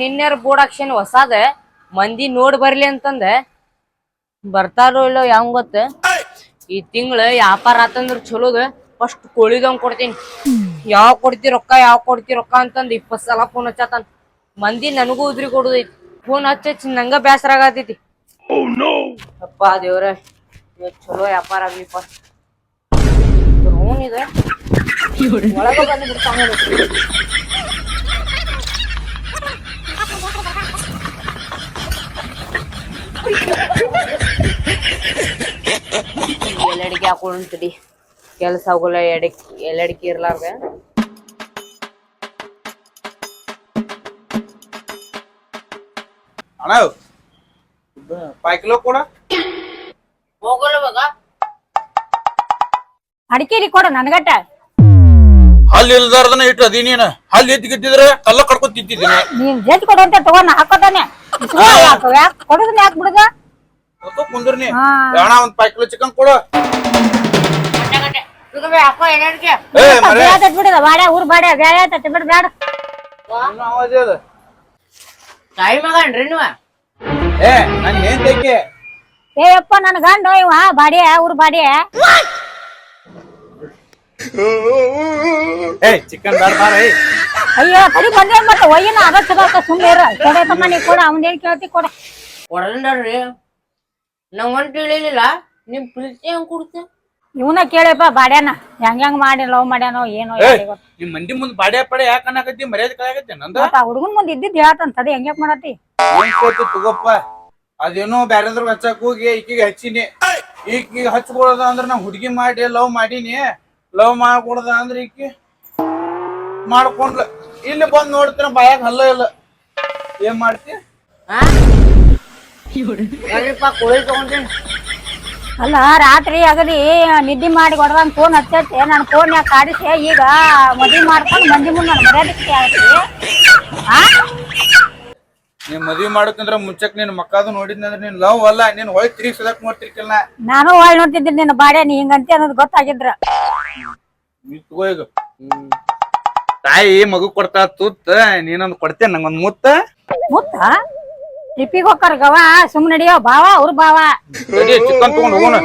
ನಿನ್ನೆರ board ಹಾಕ್ಸೇನ್ ಹೊಸಾದ, ಮಂದಿ ನೋಡ್ ಬರ್ಲಿ ಅಂತಂದ. ಬರ್ತಾರೋ ಇಲ್ಲೋ ಯಾವ ಗೊತ್ತ? ಈ ತಿಂಗಳ ವ್ಯಾಪಾರ ಆತಂದ್ರ ಚಲೋದ ಫಸ್ಟ್ ಕೋಳಿದವ್ ಕೊಡ್ತೀನಿ. ಯಾವ ಕೊಡ್ತಿ ರೊಕ್ಕ, ಯಾವ ಕೊಡ್ತಿ ರೊಕ್ಕ ಅಂತಂದ್ ಇಪ್ಪತ್ ಸಲ ಫೋನ್ ಹಚ್ಚತಾನ. ಮಂದಿ ನನಗೂ ಉದ್ರಿ ಕೊಡುದೈತಿ. ಫೋನ್ ಹಚ್ಚ ನಂಗ ಬೇಸರ ಆಗತೈತಿ. ಅಪ್ಪ ದೇವ್ರ ಚಲೋ ವ್ಯಾಪಾರ ಆಗ್ಲಿಪ್ಪ ಇದೆ? ಒಳಗ ಬಂದು ಬಿಡ್ತಾನ ಎಲ್ಲಡಿಕೆ ಹಾಕೊಂಡ್ತಡಿ ಕೆಲಸ ಆಗೋಲ್ಲ ಎಡಕ್ ಎಲ್ಲಡಿಕೆ ಇರ್ಲಾರ್ದ. ಅಣ್ಣ ಪಾಯ್ ಕಿಲೋ ಕೊಡ ಹೋಗಲ್ಲ ಮಗ ಅಡಿಕೆರಿ ಕೊಡು ನನ್ಗಟ್ಟ. ಹಲ್ ಇಲ್ದಾರ್ದನ ಇಟ್ಟು ಅದೀ ನೀನ ಹಲ್ ಎತ್ತಿ ಗಿದ್ದಿದ್ರೆ ಕಲ್ಲ ಕಡ್ಕೊ ತಿಂತಿದ್ದೀನಿ. ನೀನ್ ಜೇಜ್ ಕೊಡು ಅಂತ ತಗೊಂಡ್ ಹಾಕೋತಾನೆ. ಕೊಡುದನ್ನ ಯಾಕೆ ಬಿಡುದ? ಕುಂದ್ರನಿ. ಹಾ. ಅಣ್ಣ ಒಂದ್ ಪಾಯ್ ಕಿಲೋ ಚಿಕನ್ ಕೊಡು. ಬಿಡುದ ಬಾಡ ಊರ್ ಬಾಡ ಬ್ಯಾಡ ಆಯ್ತೈತಿ ಬಿಡು. ಬ್ಯಾಡ ತಾಯಿ ಮಗನ್ರಿ ನೀವ? ಏ ನನ್ ಏನ್ ಬೇಕೆ ಏ ನನ್ ಗಂಡ ಇವ ಬಾಡಿಯ ಊರ್ ಬಾಡಿಯ. ಏ ಚಿಕನ್ ಬೇಡ ಬಾರ ಏ ಅಯ್ಯೋ ತಡಿ ಬಂದ್ರೆ ಮತ್ತೆ ಒಯ್ಯನ ಅದ ಸುಮ್ಮನೆ ಇರ. ಕೊಡೆ ತಮ್ಮ ನೀ ಕೊಡ ಅವನೇನ್ ಕೇಳ್ತಿ ಕೊಡ. ಕೊಡಲ್ರಿ ನಂಗ್ ಒಂದ್ ತಿಳಿಲಿಲ್ಲ ನಿಮ್ ಪ್ರೀತಿ ಹೆಂಗ್ ಕೊಡ್ತೆ ಇವನ ಕೇಳಪ್ಪ ಬಾಡ್ಯಾನ. ಹೆಂಗ್ ಹೆಂಗ್ ಮಾಡಿ ಲವ್ ಮಾಡ್ಯಾನೋ ಏನೋ. ನಿಮ್ ಮಂದಿ ಮುಂದ್ ಬಾಡ್ಯಾ ಪಡೆ ಯಾಕ ಅನ್ನಕತ್ತಿ? ಮರ್ಯಾದೆ ಕಳೆಯಾಗತ್ತೆ ನಂದ? ಆ ಹುಡುಗನ್ ಮುಂದ್ ಇದ್ದಿದ್ ಹೇಳತ್ತಂತ ಅದೇ ಹೆಂಗ್ಯಾಕ್ ಮಾಡತ್ತಿ? ಏನ್ ಕೋತಿ ತಗೋಪ್ಪ? ಅದೇನೋ ಬ್ಯಾರೆದ್ರ ಹಚ್ಚಕ್ ಹೋಗಿ ಈಕಿಗೆ ಹಚ್ಚಿನಿ. ಈಕಿಗೆ ಹಚ್ಕೊಳದ ಅಂದ್ರ ನಾ ಹುಡುಗಿ ಮಾಡಿ ಲವ್ ಮಾಡೀನಿ. ಲವ್ ಮಾಡ್ಕೊಡ್ದ ಅಂದ್ರೆ ಈಕಿ? ಮಾಡ್ಕೊಂಡ್ಲ. ಇಲ್ಲಿ ಬಂದ್ ನೋಡ್ತೀನಿ ಬಾಯಾಗ ಹಲ್ಲ ಇಲ್ಲ. ಏನ್ ಮಾಡ್ತಿ? ಕೋಳಿ ತಗೊಂತೀನಿ ಅಲ್ಲ ರಾತ್ರಿ ಅಗದಿ ನಿದ್ದೆ ಮಾಡಿ ಕೊಡದ ಫೋನ್ ಹಚ್ಚತ್ತೆ. ನನ್ ಫೋನ್ ಯಾಕೆ ಕಾಡಿಸಿ ಈಗ ಮದ್ವಿ ಮಾಡ್ಕೊಂಡು ಮಂದಿ ಮುಂದೆ ನಾನು ಮರ್ಯಾದಕ್ಕೆ ಆಗ್ತಿ ಆ? ನೀನ್ ಮದ್ವಿ ಮಾಡಕಂದ್ರ ಮುಂಚಕ್ ನಿನ್ ಮಕ್ಕದು ನೋಡಿದ್ನಂದ್ರ ನೀನ್ ಲವ್ ಅಲ್ಲ ನೀನ್ ಹೊಯ್ ತಿರುಗಿ ಸದಕ್ ನೋಡ್ತಿರ್ಕಿಲ್ಲ ನಾನು ಒಳ್ ನೋಡ್ತಿದ್ದೀನಿ ನಿನ್ನ ಬಾಡೆ ನೀ ಹಿಂಗಂತಿ ಅನ್ನೋದು ಗೊತ್ತಾಗಿದ್ರ. ಈಗ. ತಾಯಿ ಮಗು ಕೊಡ್ತಾ ತುತ್ತ ನೀನೊಂದ್ ಕೊಡ್ತೇನೆ ನಂಗೊಂದ್ ಮುತ್ತ? ಮುತ್ತ? ಟ್ರಿಪ್ಪಿಗೆ ಹೋಗ್ತಾರ ಗವ ಸುಮ್ ನಡಿಯೋ ಬಾವ ಅವ್ರ ಬಾವ ಚಿಕನ್ ತಗೊಂಡ್ ಹೋಗೋಣ.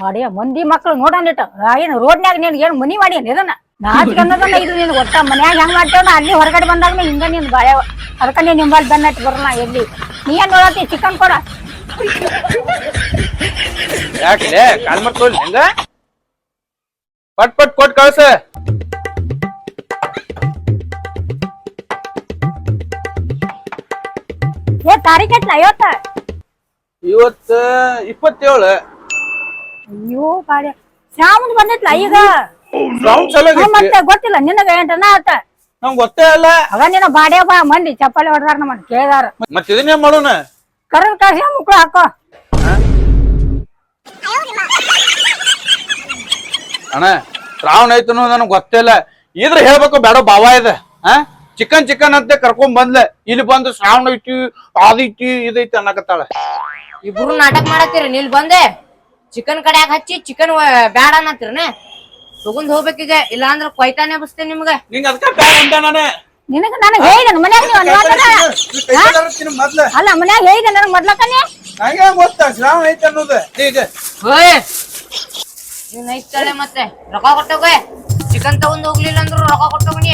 ಬಾಡಿಯ ಮಂದಿ ಮಕ್ಳು ನೋಡೋಣಿಟ್ಟು ಏನು ರೋಡ್ನ್ಯಾಗ ನಿನ್ಗೆ ಏನು ಮನಿ ಮಾಡಿ ಇದನ್ನ? ನಾಚಿಕೆ ಅನ್ನೋದನ್ನ ಇದು ನೀನು ಒಟ್ಟ ಮನ್ಯಾಗ ಹೆಂಗ್ ಮಾಡ್ತೇವ ಅಲ್ಲಿ ಹೊರಗಡೆ ಬಂದಾಗ ಹಿಂಗ ನೀನ್ ಬಾಳೆ ಅದಕ್ಕ ನೀನ್ ನಿಂಬಲ್ ಬೆನ್ನಟ್ಟಿ ಬರಲ್ಲ ಎಲ್ಲಿ? ನೀ ಏನ್ ನೋಡತ್ತಿ ಚಿಕನ್ ಕೊಡ. ಯಾಕಲೆ ಕಾಲ್ ಮಾಡ್ಕೊಳ್ಳಿ ಹೆಂಗ ಪಟ್ ಪಟ್ ಕೊಟ್ ಕಳ್ಸ. ಏ ತಾರೀಖ್ ಎಟ್ಲ? ಐವತ್ತ? ಇವತ್ತ ಇಪ್ಪತ್ತೇಳು. ಅಯ್ಯೋ ಶ್ರಾವಣ ಬಂದಿತ್ಲ ಈಗ? ರೌಂಡ್ ಚಲೋ ಹ್ಮ್, ಮತ್ತೆ ಗೊತ್ತಿಲ್ಲ. ನಿನಗ ಎಂಟನ ಆತ. ನಂಗ್ ಗೊತ್ತೇ ಇಲ್ಲ ಅವ ನಿನ್ನ ಬಾಡ್ಯ ಬಾ ಮಂದಿ ಚಪ್ಪಾಳಿ ಹೊಡ್ದಾರ ನಮ್ಮ ಕೇಳ್ದಾರ. ಮತ್ ಇದನ್ನೇ ಮಾಡೋಣ? ಕರದ ಕಾಸಿ ಮುಕ್ಳು ಹಾಕೋ. ಅಣ್ಣ ಶ್ರಾವಣ ಐತನು ನನಗ್ ಗೊತ್ತೇ ಇಲ್ಲ. ಇದ್ರ ಹೇಳ್ಬೇಕು ಬೇಡ ಬಾವ ಇದೆ. ಆ ಚಿಕನ್ ಚಿಕನ್ ಅಂತ ಕರ್ಕೊಂಡ್ ಬಂದ್ಲೆ. ಇಲ್ಲಿ ಬಂದು ಶ್ರಾವಣ ಐತಿ ಅದೈತಿ ಇದೈತಿ ಅನ್ನಕತ್ತಾಳ. ಇಬ್ರು ನಾಟಕ ಮಾಡತ್ತೀರಿ ನೀಲ್ ಬಂದೆ. ಚಿಕನ್ ಕಡ್ಯಾಗ ಹಚ್ಚಿ ಚಿಕನ್ ಬ್ಯಾಡ ಅನ್ನತ್ತೀರನೆ ತಗೊಂಡ್ ಹೋಗ್ಬೇಕೀಗ ಇಲ್ಲ ಅಂದ್ರೆ ಕೊಯ್ತಾನೆ ಬಸ್ತೇನೆ ನಿಮ್ಗ. ನಿಂಗ ಅದಕ್ಕ ಬ್ಯಾಡ ಅಂದ ನಾನು. ನಿನಗ ನನಗ್ ಹೇಳಿದೆನು ಮನ್ಯಾಗ ನೀವು ಅನ್ವಾತದ ಮೊದ್ಲ. ಅಲ್ಲ ಮನ್ಯಾಗ ಹೇಳಿದೆ ನನಗ್ ಮೊದ್ಲಕನೆ ನಂಗೆ ಗೊತ್ತ? ಶ್ರಾವಣ ಐತಿ ಅನ್ನೋದು. ಈಗ ಹೋಯ್. ನೀನ್ ಐತಳೆ ಮತ್ತೆ. ರೊಕ್ಕ ಕೊಟ್ಟೋಗ ಚಿಕನ್ ತಗೊಂಡ್ ಹೋಗ್ಲಿಲ್ಲ ಅಂದ್ರು ರೊಕ್ಕ ಕೊಟ್ಟೋಗನಿ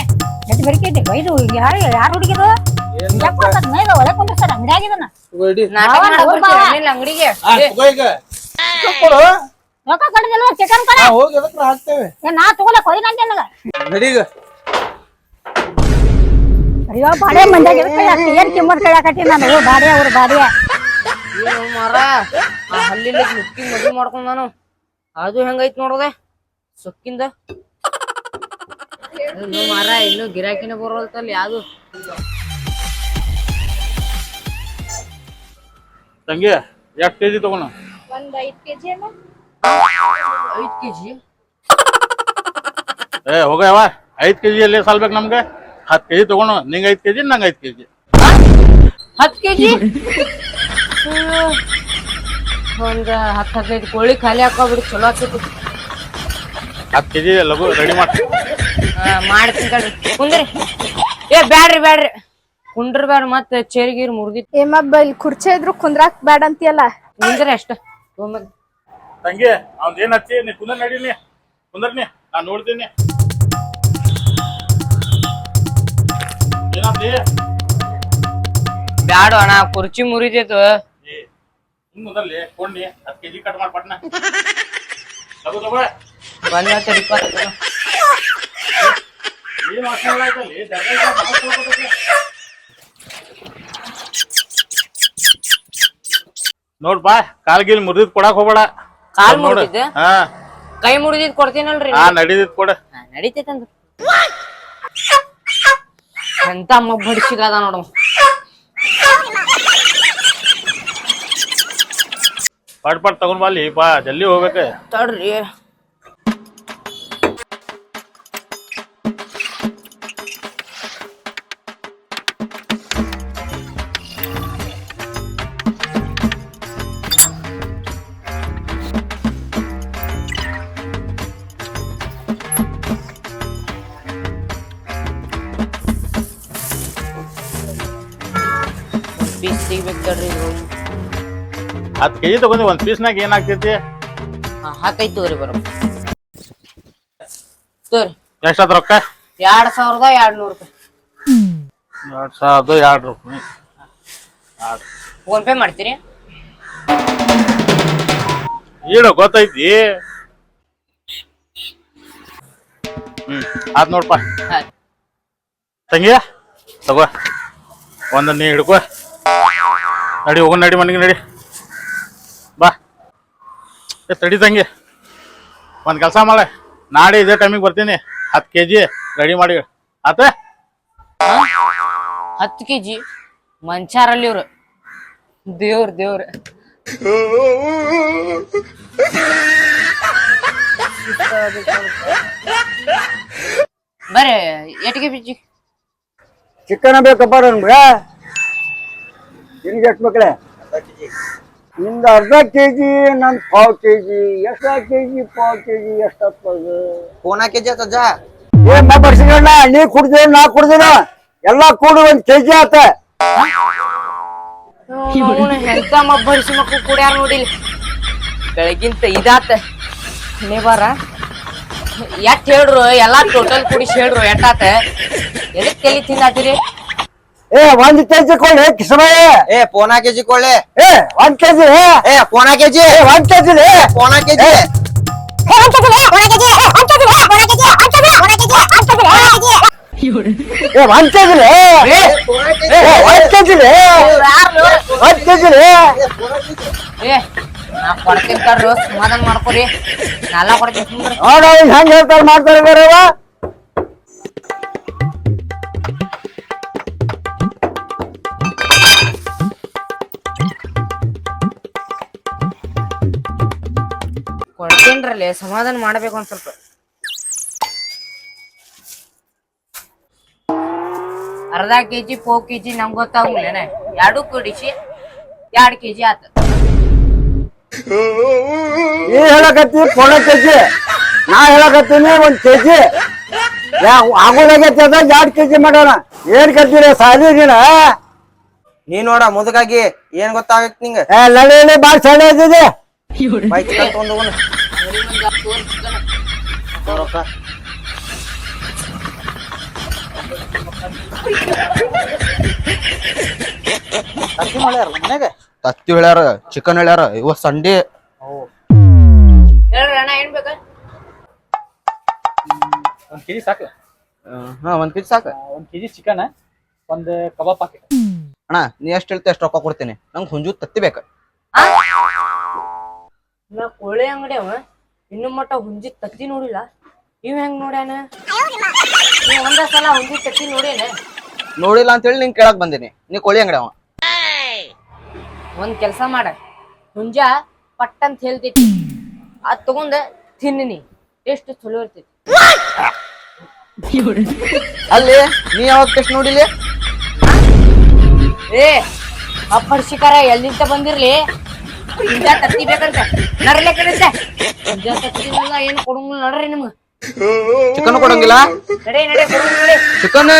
ಎದ್ದು ಬೆರಿಕೈತಿ ಬೈದು ಯಾರು ಯಾರು ಹುಡುಗಿದು? ಯಾಕೆ ಮಾಡ್ತಾರ ಮೈದ ಒಲೆ ಕುಂದ್ರಸ್ತಾರ ಅಂಗಡಿಯಾಗ ಇದನ್ನ. ನಾಟಕ ಬಾವ, ಮಾಡಕ್ ಹೋಗ್ ಬರ್ತೀರ ಬಾವ. ನಿಲ್ ಅಂಗಡಿಗೆ ಕೊಡು ರೊಕ್ಕ ಕಡಿದಿಲ್ವ ಚಿಕನ್ ಕಡೆ? ನಾ ಹೋಗಿ ಅದಕ್ಕೆ ಹಾಕ್ತೇವೆ. ನಾ ತಗೊಳಕ್ ಹೋದಿನ ಅಂತ ನನಗ. ನಡೀಗ ಅಯ್ಯೋ ಬಾಡೆ ಮಂದ್ಯಾಗ ಎದಕ್ಕೆ ಏನ್ ಕಿಮ್ಮತ್ ಕಳ್ಯಾಕತ್ತಿ ನಾನು. ಓ ಬಾಡೆ ಅವ್ರ ಬಾಡೆ. ಏನು ಮರ? ಆ ಹಲ್ಲಿಲ್ಲ ಮುಕ್ಕಿ ಮದುವೆ ಮಾಡ್ಕೊಂಡ್ ನಾನು. ಅದು ಹೆಂಗೈತ್ ನೋಡೋದೆ? ಸೊಕ್ಕಿಂದ? ಇನ್ನು ಮಾರ ಇನ್ನು ಗಿರಾಕಿನ ಬರೋಲ್ತಲ್ಲ ಯಾವ್ದು? ತಂಗಿ ಎಷ್ಟು ಕೆಜಿ ತಗೋಣ? ಒಂದ್ ಐದ್ ಕೆಜಿ ಅಲ್ಲ ಐದ್ ಕೆಜಿ. ಏ ಹೋಗವ ಐದ್ ಕೆಜಿ ಅಲ್ಲಿ ಸಾಲ್ಬೇಕು ನಮ್ಗೆ? ಹತ್ತು ಕೆಜಿ ತಗೊಂಡು ನಿಂಗೆ ಐದ್ ಕೆಜಿ ನಂಗೆ ಐದ್ ಕೆಜಿ. ಹತ್ ಕೆಜಿ? ಒಂದು ಹತ್ತು ಹದಿನೈದು ಕೋಳಿ ಖಾಲಿ ಹಾಕೋಬಿಡಿ. ಚಲೋ ಆಗ್ತೈತಿ ಹತ್ತು ಕೆಜಿ ಲಘು ರೆಡಿ ಮಾಡಿ. ಆ, ಮಾಡ್ತೀನಿ ಕಡ್ರಿ ಕುಂದ್ರಿ. ಏ ಬ್ಯಾಡ್ರಿ ಬ್ಯಾಡ್ರಿ. ಕುಂಡ್ರ ಬ್ಯಾಡ ಮತ್ತೆ ಚೇರಿಗೀರ್ ಮುರ್ದಿತ್ ಏಮಬ್ಬ ಇಲ್ಲಿ ಕುರ್ಚಿ ಇದ್ರು ಕುಂದ್ರಾಕ್ ಬ್ಯಾಡ ಅಂತೀಯಲ್ಲ ಕುಂದ್ರಿ ಅಷ್ಟ. ತೊಗೊಂಬರ್ರಿ. ತಂಗಿ ಅವ್ನ್ ಏನ್ ಹಚ್ಚಿ? ನೀ ಕುಂದ್ರ ನಡೀನಿ ಕುಂದರ್ನಿ ನಾ. ನೋಡ್ತೀನಿ. ಏನಾದ್ರಿ ಬ್ಯಾಡ ಅಣ್ಣ ಕುರ್ಚಿ ಮುರಿದೈತು ಹಿಂಗ್ ಕುಂದರ್ಲಿ ಕೊಂಡಿ ಹತ್ತು ಕೆಜಿ ಕಟ್ ಮಾಡಿ ಪಟ್ನ. ಲಘು ತಗೋ. ಬಂದ ತಡಿಪ ಏನ್ ವಾಸನೆ ಆಯ್ತಲ್ಲಿ ಜಗಳ ಇಲ್ಲ, ಮಾತ್ ಹೇಳ್ಕೊಬೇಕು. ನೋಡ್ಪಾ ಕಾಲ್ಗಿಲ್ ಮುರಿದ್ ಕೊಡಕ್ ಹೋಗ್ಬೇಡ. ಕಾಲ್. ಮುರಿದಿದ್ದೆ? ಹಾ. ಕೈ ಮುರಿದಿದ್ ಕೊಡ್ತೀನಲ್ರಿ ಹಾ ನಡೀದಿತ್ ಕೊಡ. ನಡೀತೈತಂದ್ರ ಎಂತ ಮಬ್ಬ ನೋಡು. ಪಟ್ ಪಟ್ ತಗೊಂಡ್ ಬಲ್ಲಿ ಬಾ ಜಲ್ದಿ ಹೋಗ್ಬೇಕ. ತಡ್ರಿ. ಪೀಸ್ ಸಿಗ್ಬೇಕು ತಡ್ರಿ. ಹತ್ತು ಕೆಜಿ ತಗೊಂಡಿ ಒಂದ್ ಪೀಸ್ನಾಗ ಏನಾಗ್ತೈತಿ? ಹಾಕೈತಿ ತಗೋರಿ ಬರೋ. ತೋರಿ ಎಷ್ಟಾದ ರೊಕ್ಕ? ಎರಡ್ ಸಾವಿರದ ಎರಡ್ ನೂರು ರೂಪಾಯಿ. ಎರಡ್ ಸಾವಿರದ ಎರಡು ರೂಪಾಯಿ. ಫೋನ್ ಪೇ ಮಾಡ್ತೀರಿ? ಏನು ಗೊತ್ತೈತಿ. ಹ್ಮ್ ಆತ್ ನೋಡ್ಪ. ತಂಗಿಯ ತಂಗಿ ತಗೋ. ಒಂದ ನೀ ಹಿಡ್ಕೋ. ನಡಿ ಹೋಗೋಣ ನಡಿ ಮನೆಗೆ ನಡಿ. ಬಾ. ಏ ತಡಿ ತಂಗಿ. ಒಂದ್ ಕೆಲಸ ಮಾಡ. ನಾಳೆ ಇದೇ ಟೈಮಿಗೆ ಬರ್ತೀನಿ. ಹತ್ತು ಕೆ ಜಿ ರೆಡಿ ಮಾಡಿ. ಆತ? ಹತ್ತು ಕೆಜಿ ಮಂಚಾರಲ್ಲಿ ಇವ್ರು. ದೇವ್ರ ದೇವ್ರ. ಬರ್ರಿ ಎಟ್ಗೆ ಬಿಜಿ ಚಿಕನ್ ಬೇಕಪ್ಪ ನನ್ಗ. ನಿನ್ಗೆ ಎಷ್ಟು ಮಕ್ಕಳೇ? ನಿಮ್ದು ಅರ್ಧ ಕೆ ಜಿ ನನ್ ಪಾವ್ ಕೆ ಜಿ ಎಷ್ಟ ಕೆ ಜಿ ಪಾವ್ ಕೆ ಜಿ ಎಷ್ಟಾಗ್ತದ ಕೋನಾ ಕೆಜಿ ಆತಜ್ಜ ಏ ಮಾ ಬರ್ಸಿಗಣ್ಣ ನೀ ಕುಡ್ದೇನ ನಾ ಕುಡ್ದಿನ ಎಲ್ಲಾ ಕೂಡಿ ಒಂದ್ ಕೆ ಜಿ ಆತ ಎಂತ ಮಬ್ಬರಿಸಿ ಮಕ್ಕಳು ಕುಡ್ಯಾರ ಬೆಳಗಿಂತ ಇದಾತ. ನೀ ಬಾರ. ಎಟ್ ಹೇಳ್ರು? ಎಲ್ಲಾ ಟೋಟಲ್ ಕುಡಿಸಿ ಹೇಳ್ರು ಎಟ್ಟಾತ ಎದಕ್ ತೆಲಿ ತಿಂದಾತಿರಿ? ಏ ಒಂದ್ ಕೆ ಜಿ ಕೊಡ್ಲಿ ಕಿಸಮಯ್ಯ ಏ ಪೋನಾ ಕೆಜಿ ಕೊಳ್ಳೆ ಏ ಒಂದ್ ಕೆ ಜಿ ಏ ಪೋನಾ ಕೆಜಿ ಏ ಒಂದ್ ಕೆಜಿ ಜಿ ಪೋನಾ ಕೆಜಿ ಏ ಒಂದ್ ಕೆ ಜಿ ಏ ಒಂದ್ ಕೆಜಿ ಒಂದ್ ಕೆಜಿ ಏ ಕೊಡ್ತೀನಿ ಸಮಾಧಾನ ಮಾಡ್ಕೊರಿ ನಾಲ್ಲ ಕೊಡ್ತೀನಿ ಹೆಂಗ್ ಹೇಳ್ತಾರ ಮಾಡ್ತಾರೆ ಬೇರೆವ ಕೊಡ್ತೀನ್ರಲ್ಲಿ ಸಮಾಧಾನ ಮಾಡಬೇಕು ಒಂದು ಸ್ವಲ್ಪ. ಅರ್ಧ ಕೆಜಿ ಪೋ ಕೆಜಿ ನಮ್ಗೆ ಗೊತ್ತಾಗುಲೇನ ಎರಡು ಕುಡಿಸಿ ಎರಡು ಕೆಜಿ ಆತ. ನೀ ಹೇಳಕತ್ತಿ ಕೆ ಜಿ ನಾ ಹೇಳಕತ್ತೀನಿ ಒಂದ್ ಕೆಜಿ. ಆಗೋದಾಗೈತಿ ಅದ ಕೆ ಕೆಜಿ ಮಾಡೋಣ. ಏನ್ ಕತ್ತೀರಿ ಸಾಧ್ಯ ನೀನ? ನೀ ನೋಡ ಮುದುಕಾಗಿ ಏನ್ ಗೊತ್ತಾಗತ್ತೆ ನಿಂಗ? ಏ ಲಳಿ ಬಾಳ್ ಸಣ್ಣ ಇದ್ದಿದೆ. ತಗೊಂಡ್ ಹೋಗೋಣ ತತ್ತಿ ಹೇಳ್ಯಾರ ಚಿಕನ್ ಹೇಳ್ಯಾರ ಇವ ಸಂಡೇ. ಅಣ್ಣ ಏನ್ ಬೇಕ? ಒಂದ್ ಕೆಜಿ ಸಾಕು. ಹಾ ಒಂದ್ ಕೆಜಿ ಸಾಕ. ಒಂದ್ ಕೆಜಿ ಚಿಕನ್ ಒಂದ್ ಕಬಾಬ್ ಪಾಕೆಟ್ ಅಣ್ಣ ನೀ ಎಷ್ಟ್ ಹೇಳ್ತಿ ಅಷ್ಟ್ ರೊಕ್ಕ ಕೊಡ್ತೀನಿ. ನಂಗ್ ಹುಂಜು ತತ್ತಿ ಬೇಕ. ನಾ ಕೋಳಿ ಅಂಗಡಿ ಅವ. ಇನ್ನು ಮಟ್ಟ ಹುಂಜಿ ತತ್ತಿ ನೋಡಿಲ್ಲ. ನೀವ್ ಹೆಂಗ್ ನೋಡ್ಯಾನ? ನೀವ್ ಒಂದ ಸಲ ಹುಂಜಿ ತತ್ತಿ ನೋಡೇನ ನೋಡಿಲ್ಲ ಅಂತ ಹೇಳಿ ನಿನ್ ಕೇಳಕ್ ಬಂದಿನಿ. ನೀ ಕೋಳಿ ಅಂಗಡಿ ಅವ. ಒಂದ್ ಕೆಲ್ಸ ಮಾಡ. ಹುಂಜ ಪಟ್ ಅಂತ ಹೇಳ್ತೈತಿ. ಅದ್ ತಗೊಂಡ ತಿನ್ನಿ ಎಷ್ಟು ಚಲೋ ಇರ್ತೈತಿ. ಅಲ್ಲಿ ನೀ ಯಾವಾಗ ಟೆಸ್ಟ್ ನೋಡಿಲಿ? ಏ ಅಪ್ಪರ್ಸಿಕಾರ ಎಲ್ಲಿಂದ ಬಂದಿರ್ಲಿ? ಹಿಂಗ ತತ್ತಿ ಬೇಕಂತ ನರಲೆ ಕಡೆಂತ ಹಿಂಗ ತತ್ತಿನಲ್ಲ ಏನ್ ಕೊಡಂಗಿಲ್ಲ ನಡ್ರಿ. ನಿಮ್ಗ ಚಿಕನ್ ಕೊಡಂಗಿಲ್ಲ ನಡೆ ನಡೆ ಕೊಡಂಗಿಲ್ಲ ಚಿಕನ್